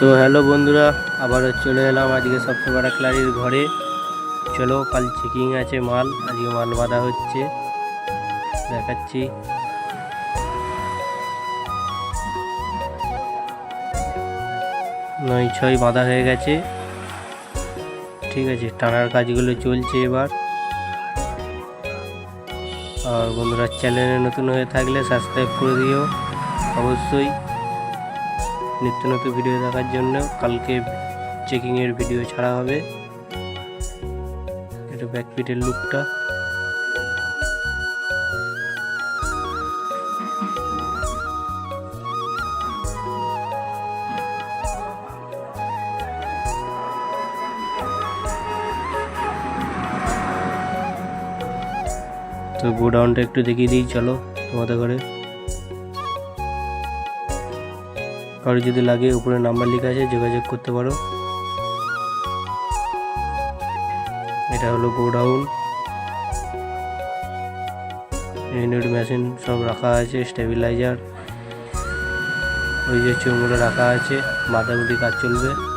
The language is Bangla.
তো হ্যালো বন্ধুরা, আবারও চলে এলাম আজকে সবচেয়ে বড় ক্লারির ঘরে। চলো, কাল চেকিং আছে মাল, আজকে মাল বাঁধা হচ্ছে। দেখাচ্ছি। নয় ছয় বাঁধা হয়ে গেছে। ঠিক আছে, টানার কাজগুলো চলছে এবার। আর বন্ধুরা চ্যানেলে নতুন হয়ে থাকলে সাবস্ক্রাইব করে দিও। অবশ্যই। নিত্য নতুন ভিডিও দেখার জন্য কালকে চেকিংয়ের ভিডিও ছাড়া হবে। এটা ব্যাকপিটের লুকটা তো গোডাউনটা একটু দেখিয়ে দিই, চলো তোমাদের ঘরে। কারও যদি লাগে উপরে নাম্বার লেখা আছে, যোগাযোগ করতে পারো। এটা হলো গোডাউন। ইউনিট মেশিন সব রাখা আছে, স্টেবিলাইজার। ওই যে চুমুড়ে রাখা আছে, মাথাগুলি কাজ চলবে।